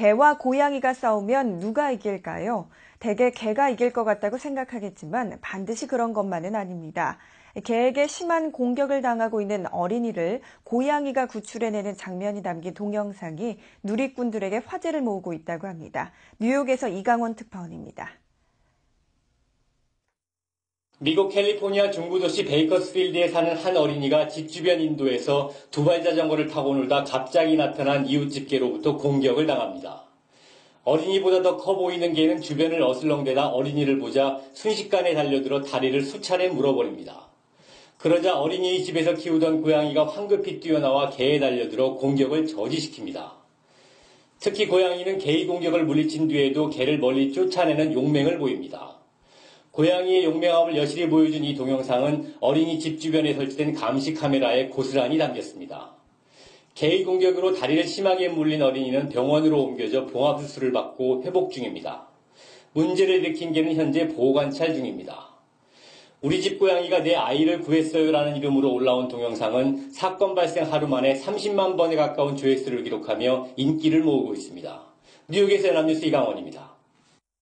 개와 고양이가 싸우면 누가 이길까요? 대개 개가 이길 것 같다고 생각하겠지만 반드시 그런 것만은 아닙니다. 개에게 심한 공격을 당하고 있는 어린이를 고양이가 구출해내는 장면이 담긴 동영상이 누리꾼들에게 화제를 모으고 있다고 합니다. 뉴욕에서 이강원 특파원입니다. 미국 캘리포니아 중부도시 베이커스필드에 사는 한 어린이가 집 주변 인도에서 두발 자전거를 타고 놀다 갑자기 나타난 이웃집 개로부터 공격을 당합니다. 어린이보다 더 커 보이는 개는 주변을 어슬렁대다 어린이를 보자 순식간에 달려들어 다리를 수차례 물어버립니다. 그러자 어린이의 집에서 키우던 고양이가 황급히 뛰어나와 개에 달려들어 공격을 저지시킵니다. 특히 고양이는 개의 공격을 물리친 뒤에도 개를 멀리 쫓아내는 용맹을 보입니다. 고양이의 용맹함을 여실히 보여준 이 동영상은 어린이집 주변에 설치된 감시 카메라에 고스란히 담겼습니다. 개의 공격으로 다리를 심하게 물린 어린이는 병원으로 옮겨져 봉합수술을 받고 회복 중입니다. 문제를 일으킨 개는 현재 보호관찰 중입니다. 우리 집 고양이가 내 아이를 구했어요라는 이름으로 올라온 동영상은 사건 발생 하루 만에 30만 번에 가까운 조회수를 기록하며 인기를 모으고 있습니다. 뉴욕에서 연합뉴스 이강원입니다.